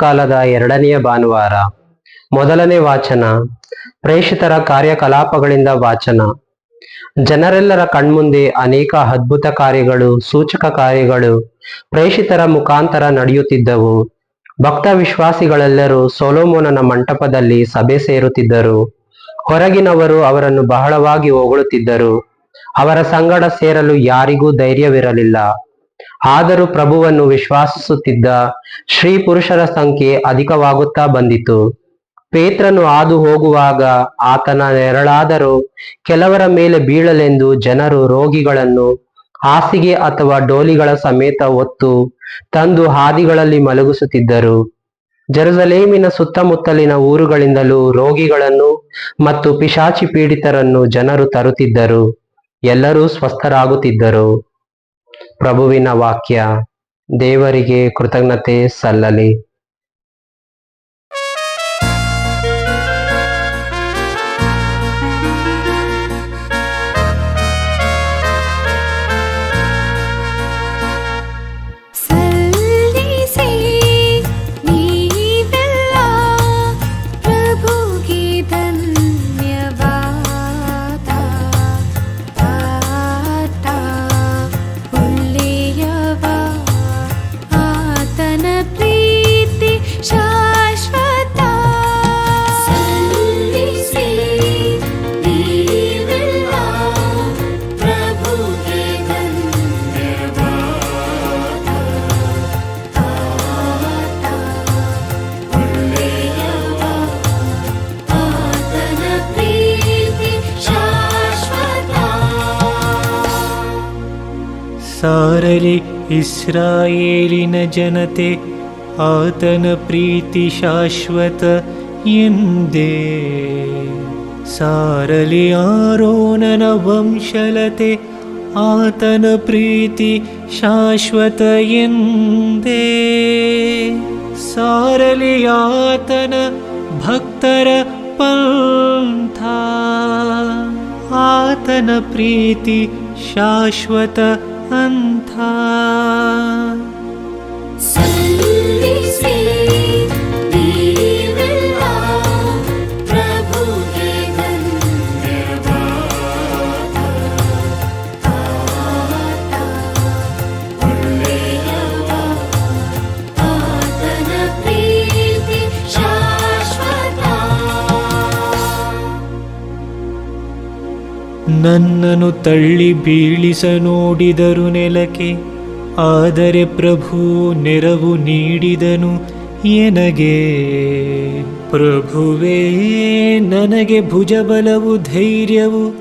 ಕಾಲದ ಎರಡನೆಯ ಭಾನುವಾರ. ಮೊದಲನೇ ವಾಚನ ಪ್ರೇಷಿತರ ಕಾರ್ಯಕಲಾಪಗಳಿಂದ ವಾಚನ. ಜನರೆಲ್ಲರ ಕಣ್ಮುಂದೆ ಅನೇಕ ಅದ್ಭುತ ಕಾರ್ಯಗಳು, ಸೂಚಕ ಕಾರ್ಯಗಳು ಪ್ರೇಷಿತರ ಮುಖಾಂತರ ನಡೆಯುತ್ತಿದ್ದವು. ಭಕ್ತ ವಿಶ್ವಾಸಿಗಳೆಲ್ಲರೂ ಸೋಲೋಮೋನನ ಮಂಟಪದಲ್ಲಿ ಸಭೆ ಸೇರುತ್ತಿದ್ದರು. ಹೊರಗಿನವರು ಅವರನ್ನು ಬಹಳವಾಗಿ ಹೊಗಳುತ್ತಿದ್ದರು. ಅವರ ಸಂಗಡ ಸೇರಲು ಯಾರಿಗೂ ಧೈರ್ಯವಿರಲಿಲ್ಲ. ಆದರೂ ಪ್ರಭುವನ್ನು ವಿಶ್ವಾಸಿಸುತ್ತಿದ್ದ ಶ್ರೀ ಪುರುಷರ ಸಂಖ್ಯೆ ಅಧಿಕವಾಗುತ್ತಾ ಬಂದಿತು. ಪೇತ್ರನು ಹಾದು ಹೋಗುವಾಗ ಆತನ ನೆರಳಾದರೂ ಕೆಲವರ ಮೇಲೆ ಬೀಳಲೆಂದು ಜನರು ರೋಗಿಗಳನ್ನು ಹಾಸಿಗೆ ಅಥವಾ ಡೋಲಿಗಳ ಸಮೇತ ಹೊತ್ತು ತಂದು ಹಾದಿಗಳಲ್ಲಿ ಮಲಗಿಸುತ್ತಿದ್ದರು. ಜೆರುಸಲೇಮಿನ ಸುತ್ತಮುತ್ತಲಿನ ಊರುಗಳಿಂದಲೂ ರೋಗಿಗಳನ್ನು ಮತ್ತು ಪಿಶಾಚಿ ಪೀಡಿತರನ್ನು ಜನರು ತರುತ್ತಿದ್ದರು. ಎಲ್ಲರೂ ಸ್ವಸ್ಥರಾಗುತ್ತಿದ್ದರು. ಪ್ರಭುವಿನ ವಾಕ್ಯ ದೇವರಿಗೆ ಕೃತಜ್ಞತೆ ಸಲ್ಲಲಿ. ಸಾರಲಿ ಇಸ್ರಾಯೇಲಿನ ಜನತೆ ಆತನ ಪ್ರೀತಿ ಶಾಶ್ವತ ಎಂದೇ ಸಾರಲಿ ಆರೋನನ ವಂಶಲತೆ ಆತನ ಪ್ರೀತಿ ಶಾಶ್ವತ ಎಂದೇ ಸಾರಲಿ ಆತನ ಭಕ್ತರ ಪಂಥ ಆತನ ಪ್ರೀತಿ ಶಾಶ್ವತ อันทา ತಳ್ಳಿ ಬೀಳಿಸ ನೋಡಿದರು ನೆಲಕ್ಕೆ. ಆದರೆ ಪ್ರಭು ನೆರವು ನೀಡಿದನು, ಎನಗೆ? ಪ್ರಭುವೇ, ನನಗೆ ಭುಜಬಲವು, ಧೈರ್ಯವು,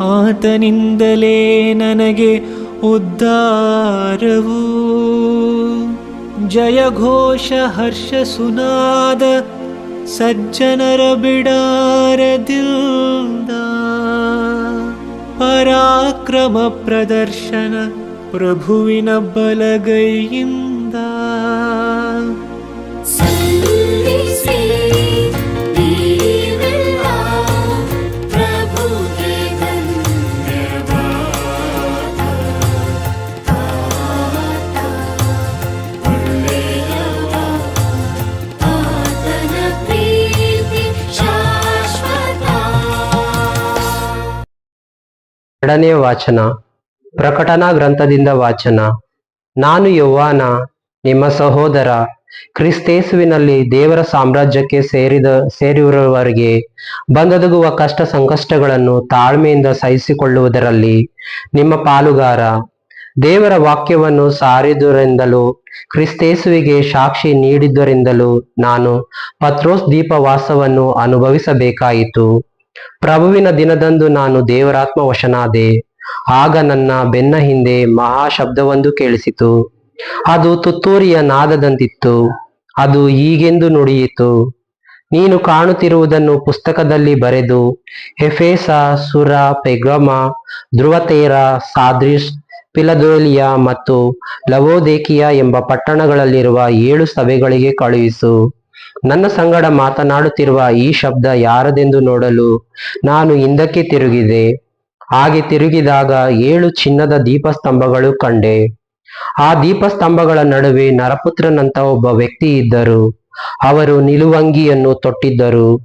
ಆತನಿಂದಲೇ ನನಗೆ ಉದ್ಧಾರವು. ಜಯಘೋಷ ಹರ್ಷ ಸುನಾದ, ಸಜ್ಜನರ ಬಿಡಾರದಿಲ್ದ पराक्रमप्रदर्शन प्रभुविन बलगैम् ಎರಡನೇ ವಾಚನ, ಪ್ರಕಟನಾ ಗ್ರಂಥದಿಂದ ವಾಚನ. ನಾನು ಯೌವಾನ ನಿಮ್ಮ ಸಹೋದರ, ಕ್ರಿಸ್ತೇಸುವಿನಲ್ಲಿ ದೇವರ ಸಾಮ್ರಾಜ್ಯಕ್ಕೆ ಸೇರಿದ, ಸೇರಿರುವವರಿಗೆ ಬಂದೊದಗುವ ಕಷ್ಟ ಸಂಕಷ್ಟಗಳನ್ನು ತಾಳ್ಮೆಯಿಂದ ಸಹಿಸಿಕೊಳ್ಳುವುದರಲ್ಲಿ ನಿಮ್ಮ ಪಾಲುಗಾರ. ದೇವರ ವಾಕ್ಯವನ್ನು ಸಾರಿದರಿಂದಲೂ, ಕ್ರಿಸ್ತೇಸುವಿಗೆ ಸಾಕ್ಷಿ ನೀಡಿದ್ದರಿಂದಲೂ ನಾನು ಪತ್ರೋಸ್ ದೀಪವಾಸವನ್ನು ಅನುಭವಿಸಬೇಕಾಯಿತು. ಪ್ರಭುವಿನ ದಿನದಂದು ನಾನು ದೇವರಾತ್ಮ ವಶನಾದೆ ಆಗ ನನ್ನ ಬೆನ್ನ ಹಿಂದೆ ಮಹಾಶಬ್ದವೊಂದು ಕೇಳಿಸಿತು. ಅದು ತುತ್ತೂರಿಯ ನಾದದಂತಿತ್ತು. ಅದು ಹೀಗೆಂದು ನುಡಿಯಿತು. ನೀನು ಕಾಣುತ್ತಿರುವುದನ್ನು ಪುಸ್ತಕದಲ್ಲಿ ಬರೆದು ಹೆಫೇಸ ಸುರ ಪೆಗಮ ಧ್ರುವತೇರ, ಸಾದ್ರಿಸ್, ಪಿಲದೋಲಿಯ ಮತ್ತು ಲವೋದೇಕಿಯ ಎಂಬ ಪಟ್ಟಣಗಳಲ್ಲಿರುವ ಏಳು ಸಭೆಗಳಿಗೆ ಕಳುಹಿಸು. ನನ್ನ ಸಂಗಡ ಮಾತನಾಡುತ್ತಿರುವ ಈ ಶಬ್ದ ಯಾರದೆಂದು ನೋಡಲು ನಾನು ಹಿಂದಕ್ಕೆ ತಿರುಗಿದೆ. ಹಾಗೆ ತಿರುಗಿದಾಗ ಏಳು ಚಿನ್ನದ ದೀಪಸ್ತಂಭಗಳು ಕಂಡೆ. ಆ ದೀಪಸ್ತಂಭಗಳ ನಡುವೆ ನರಪುತ್ರನಂತ ಒಬ್ಬ ವ್ಯಕ್ತಿ ಇದ್ದರು. ಅವರು ನಿಲುವಂಗಿಯನ್ನು ತೊಟ್ಟಿದ್ದರು.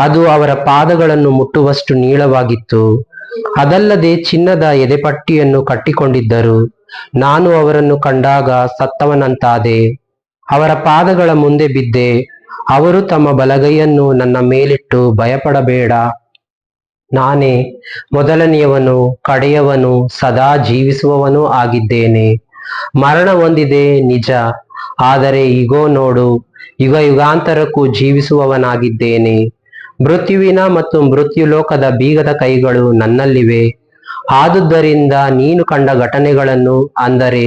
ಅದು ಅವರ ಪಾದಗಳನ್ನು ಮುಟ್ಟುವಷ್ಟು ನೀಳವಾಗಿತ್ತು. ಅದಲ್ಲದೆ ಚಿನ್ನದ ಎದೆಪಟ್ಟಿಯನ್ನು ಕಟ್ಟಿಕೊಂಡಿದ್ದರು. ನಾನು ಅವರನ್ನು ಕಂಡಾಗ ಸತ್ತವನಂತಾದೆ. ಅವರ ಪಾದಗಳ ಮುಂದೆ ಬಿದ್ದೆ. ಅವರು ತಮ್ಮ ಬಲಗೈಯನ್ನು ನನ್ನ ಮೇಲಿಟ್ಟು ಭಯಪಡಬೇಡ. ನಾನೇ ಮೊದಲನೆಯವನು, ಕಡೆಯವನು, ಸದಾ ಜೀವಿಸುವವನೂ ಆಗಿದ್ದೇನೆ. ಮರಣ ಹೊಂದಿದೆ ನಿಜ, ಆದರೆ ಇಗೋ ನೋಡು, ಯುಗ ಯುಗಾಂತರಕ್ಕೂ ಜೀವಿಸುವವನಾಗಿದ್ದೇನೆ. ಮೃತ್ಯುವಿನ ಮತ್ತು ಮೃತ್ಯುಲೋಕದ ಬೀಗದ ಕೈಗಳು ನನ್ನಲ್ಲಿವೆ. ಆದುದರಿಂದ ನೀನು ಕಂಡ ಘಟನೆಗಳನ್ನು ಅಂದರೆ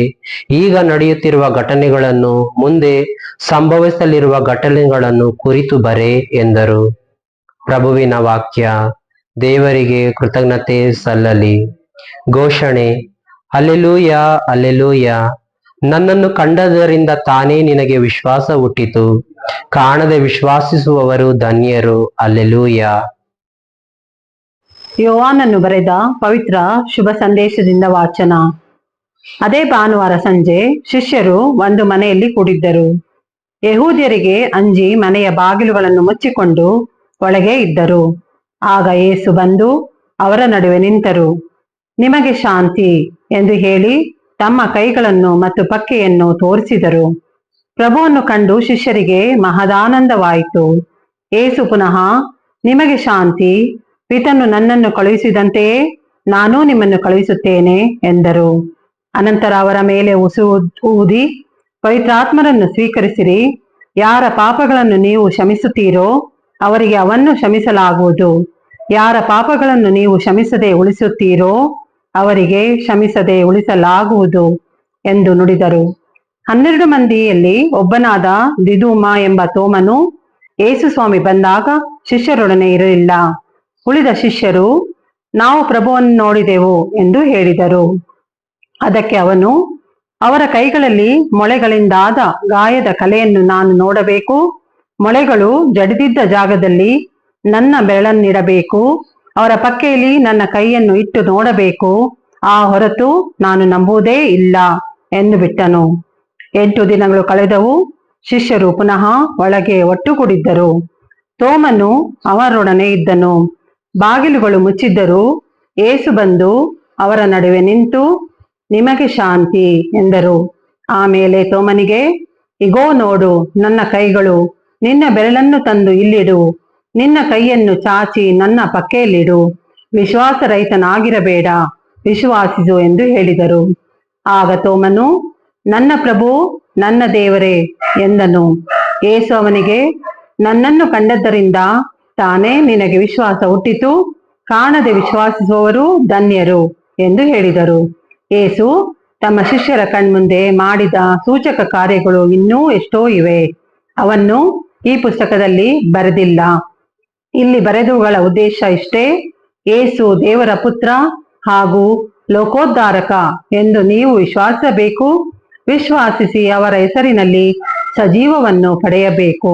ಈಗ ನಡೆಯುತ್ತಿರುವ ಘಟನೆಗಳನ್ನು ಮುಂದೆ ಸಂಭವಿಸಲಿರುವ ಘಟನೆಗಳನ್ನು ಕುರಿತು ಬರೆ ಎಂದರು. ಪ್ರಭುವಿನ ವಾಕ್ಯ, ದೇವರಿಗೆ ಕೃತಜ್ಞತೆ ಸಲ್ಲಲಿ. ಘೋಷಣೆ ಅಲ್ಲೆಲೂಯ ಅಲ್ಲೆಲೂಯ ನನ್ನನ್ನು ಕಂಡದರಿಂದ ತಾನೇ ನಿನಗೆ ವಿಶ್ವಾಸ ಹುಟ್ಟಿತು. ಕಾಣದೆ ವಿಶ್ವಾಸಿಸುವವರು ಧನ್ಯರು ಅಲ್ಲೆಲೂಯ ಯೋವಾನನ್ನು ಬರೆದ ಪವಿತ್ರ ಶುಭ ಸಂದೇಶದಿಂದ ವಾಚನ. ಅದೇ ಭಾನುವಾರ ಸಂಜೆ ಶಿಷ್ಯರು ಒಂದು ಮನೆಯಲ್ಲಿ ಕೂಡಿದ್ದರು. ಯಹೂದ್ಯರಿಗೆ ಅಂಜಿ ಮನೆಯ ಬಾಗಿಲುಗಳನ್ನು ಮುಚ್ಚಿಕೊಂಡು ಒಳಗೆ ಇದ್ದರು. ಆಗ ಏಸು ಬಂದು ಅವರ ನಡುವೆ ನಿಂತರು. ನಿಮಗೆ ಶಾಂತಿ ಎಂದು ಹೇಳಿ ತಮ್ಮ ಕೈಗಳನ್ನು ಮತ್ತು ಪಕ್ಕೆಯನ್ನು ತೋರಿಸಿದರು. ಪ್ರಭುವನ್ನು ಕಂಡು ಶಿಷ್ಯರಿಗೆ ಮಹದಾನಂದವಾಯಿತು. ಏಸು ಪುನಃ, ನಿಮಗೆ ಶಾಂತಿ ಪಿತನು ನನ್ನನ್ನು ಕಳುಹಿಸಿದಂತೆಯೇ ನಾನೂ ನಿಮ್ಮನ್ನು ಕಳುಹಿಸುತ್ತೇನೆ ಎಂದರು. ಅನಂತರ ಅವರ ಮೇಲೆ ಉಸು ಊದಿ, ಪವಿತ್ರಾತ್ಮರನ್ನು ಸ್ವೀಕರಿಸಿರಿ. ಯಾರ ಪಾಪಗಳನ್ನು ನೀವು ಕ್ಷಮಿಸುತ್ತೀರೋ ಅವರಿಗೆ ಅವನ್ನು ಕ್ಷಮಿಸಲಾಗುವುದು ಯಾರ ಪಾಪಗಳನ್ನು ನೀವು ಕ್ಷಮಿಸದೆ ಉಳಿಸುತ್ತೀರೋ ಅವರಿಗೆ ಕ್ಷಮಿಸದೆ ಉಳಿಸಲಾಗುವುದು ಎಂದು ನುಡಿದರು. ಹನ್ನೆರಡು ಮಂದಿಯಲ್ಲಿ ಒಬ್ಬನಾದ ದಿದುಮ ಎಂಬ ತೋಮನು ಯೇಸು ಸ್ವಾಮಿ ಬಂದಾಗ ಶಿಷ್ಯರೊಡನೆ ಇರಲಿಲ್ಲ. ಉಳಿದ ಶಿಷ್ಯರು, ನಾವು ಪ್ರಭುವನ್ನು ನೋಡಿದೆವು ಎಂದು ಹೇಳಿದರು. ಅದಕ್ಕೆ ಅವನು, ಅವರ ಕೈಗಳಲ್ಲಿ ಮೊಳೆಗಳಿಂದಾದ ಗಾಯದ ಕಲೆಯನ್ನು ನಾನು ನೋಡಬೇಕು. ಮೊಳೆಗಳು ಜಡಿದಿದ್ದ ಜಾಗದಲ್ಲಿ ನನ್ನ ಬೆರಳನ್ನಿಡಬೇಕು ಅವರ ಪಕ್ಕೆಯಲ್ಲಿ ನನ್ನ ಕೈಯನ್ನು ಇಟ್ಟು ನೋಡಬೇಕು. ಆ ಹೊರತು ನಾನು ನಂಬುವುದೇ ಇಲ್ಲ ಎಂದು ಬಿಟ್ಟನು. ಎಂಟು ದಿನಗಳು ಕಳೆದವು. ಶಿಷ್ಯರು ಪುನಃ ಒಳಗೆ ಒಟ್ಟುಗೂಡಿದ್ದರು. ತೋಮನು ಅವರೊಡನೆ ಇದ್ದನು. ಬಾಗಿಲುಗಳು ಮುಚ್ಚಿದ್ದರೂ ಏಸು ಬಂದು ಅವರ ನಡುವೆ ನಿಂತು, ನಿಮಗೆ ಶಾಂತಿ ಎಂದರು. ಆಮೇಲೆ ತೋಮನಿಗೆ, ಇಗೋ ನೋಡು, ನನ್ನ ಕೈಗಳು, ನಿನ್ನ ಬೆರಳನ್ನು ತಂದು ಇಲ್ಲಿಡು, ನಿನ್ನ ಕೈಯನ್ನು ಚಾಚಿ ನನ್ನ ಪಕ್ಕೆಯಲ್ಲಿಡು. ವಿಶ್ವಾಸರಹಿತನಾಗಿರಬೇಡ, ವಿಶ್ವಾಸಿಸು ಎಂದು ಹೇಳಿದರು. ಆಗ ತೋಮನು, ನನ್ನ ಪ್ರಭು, ನನ್ನ ದೇವರೇ ಎಂದನು. ಏಸು ಅವನಿಗೆ, ನನ್ನನ್ನು ಕಂಡದ್ದರಿಂದ ತಾನೇ ನಿನಗೆ ವಿಶ್ವಾಸ ಹುಟ್ಟಿತು, ಕಾಣದೆ ವಿಶ್ವಾಸಿಸುವವರು ಧನ್ಯರು ಎಂದು ಹೇಳಿದರು. ಏಸು ತಮ್ಮ ಶಿಷ್ಯರ ಕಣ್ಮುಂದೆ ಮಾಡಿದ ಸೂಚಕ ಕಾರ್ಯಗಳು ಇನ್ನೂ ಎಷ್ಟೋ ಇವೆ. ಅವನ್ನು ಈ ಪುಸ್ತಕದಲ್ಲಿ ಬರೆದಿಲ್ಲ. ಇಲ್ಲಿ ಬರೆದುಗಳ ಉದ್ದೇಶ ಇಷ್ಟೇ. ಏಸು ದೇವರ ಪುತ್ರ ಹಾಗೂ ಲೋಕೋದ್ಧಾರಕ ಎಂದು ನೀವು ವಿಶ್ವಾಸಬೇಕು ವಿಶ್ವಾಸಿಸಿ ಅವರ ಹೆಸರಿನಲ್ಲಿ ಸಜೀವವನ್ನು ಪಡೆಯಬೇಕು.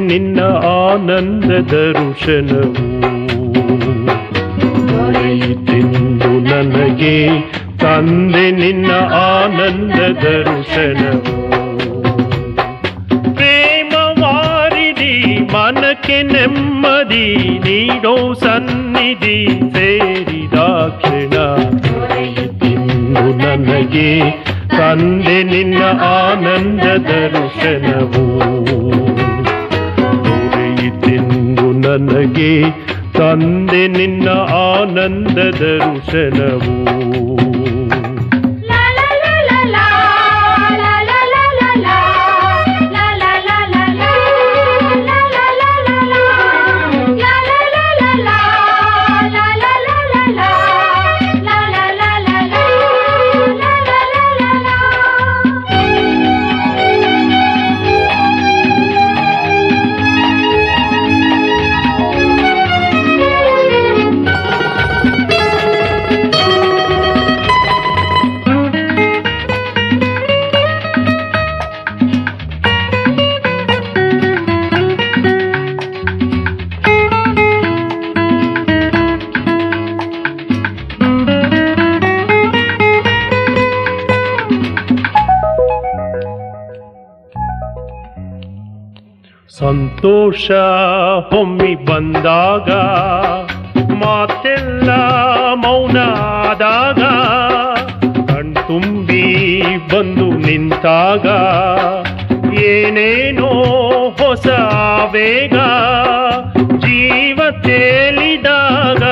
ನಿನ್ನ ಆನಂದ ದೊರೆಯಿತೆಂದು ನನಗೆ ತಂದೆ ನಿನ್ನ ಆನಂದ ದರ್ಶನವು. ಪ್ರೇಮ ವಾರಿದಿ, ಮನಕ್ಕೆ ನೆಮ್ಮದಿ, ನೀಡೋ ಸನ್ನಿಧಿ ಸೇರಿದಾಕ್ಷಣ ನನಗೆ ತಂದೆ ನಿನ್ನ ಆನಂದ ದರ್ಶನವು. ನಗೆ ತಂದೆ ನಿನ್ನ ಆನಂದದ ರುಷಣವು ಸಂತೋಷ ಹೊಮ್ಮಿ ಬಂದಾಗ, ಮಾತೆಲ್ಲ ಮೌನ ಆದಾಗ ಕಣ್ತುಂಬಿ ಬಂದು ನಿಂತಾಗ, ಏನೇನೋ ಹೊಸ ಬೇಗ ಜೀವ ತೇಲಿದಾಗ,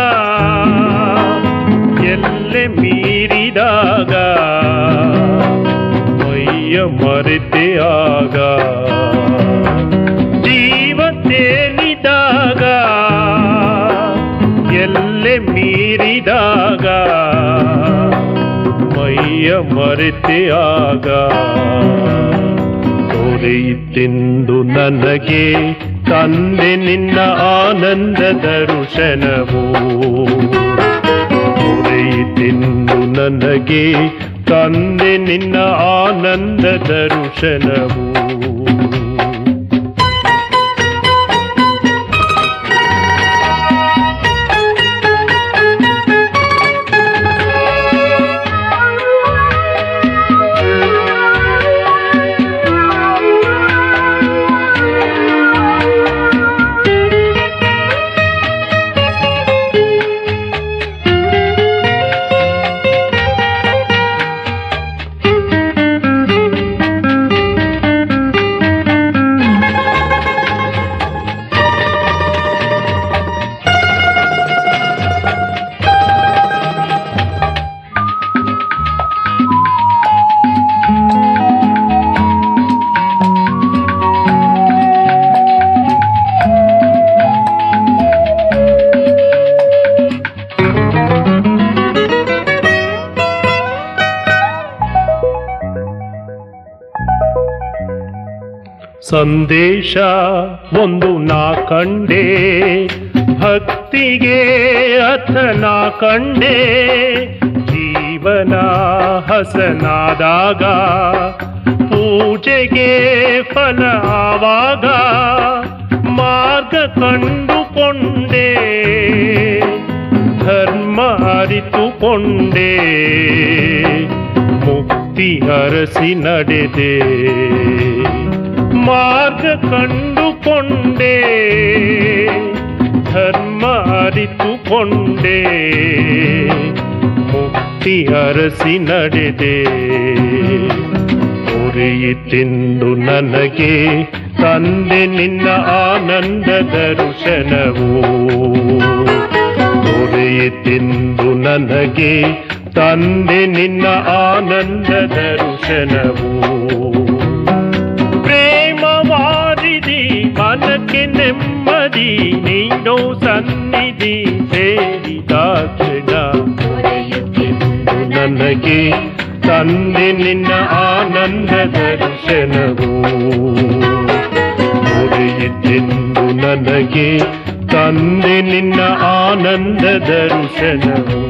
ಎಲ್ಲೆ ಮೀರಿದಾಗ, ಮೈಯ ಮರೆತೆ எல்லை மீறிದಾಗ மைய ಮರೆತೆಯಾಗ ತೋರೆಯಿತ್ತೆಂದು ನನಗೆ ತಂದೆ ನಿನ್ನ ಆನಂದದ ಋಷಣವು ತೋರೆಯಿತೆಂದು ನನಗೆ ತಂದೆ ನಿನ್ನ ಆನಂದದ ಋಷಣವು ಸಂದೇಶ ಒಂದು ನಾ ಕಂಡೆ. ಭಕ್ತಿಗೆ ಅಥನ ಕಂಡೆ. ಜೀವನ ಹಸನಾದಾಗ. ಪೂಜೆಗೆ ಫಲ ಆವಾಗ. ಮಾರ್ಗ ಕಂಡುಕೊಂಡೆ. ಧರ್ಮ ಅರಿತುಕೊಂಡೆ. ಮುಕ್ತಿ ಹರಸಿ ನಡೆದೆ. ಮಾರ್ಗ ಕಂಡುಕೊಂಡೆ, ಧರ್ಮ ಅರಿತುಕೊಂಡೆ, ಮುಕ್ತಿ ಅರಸಿ ನಡೆದೆ. ತಿಂದು ನನಗೆ, ತಂದೆ ನಿನ್ನ ಆನಂದ ದರ್ಶನವು. ತಿಂದು ನನಗೆ, ತಂದೆ ನಿನ್ನ ಆನಂದ ದರ್ಶನವು. ನೆಮ್ಮದಿ ನೀಡೋ ಸನ್ನಿಧಿ ಸೇರಿದಾಕ್ಷಣ ನನಗೆ ತಂದೆ ನಿನ್ನ ಆನಂದ ದರ್ಶನವು ದೊರೆಯಿತೆಂದು ನನಗೆ ತಂದೆ ನಿನ್ನ ಆನಂದ ದರ್ಶನವು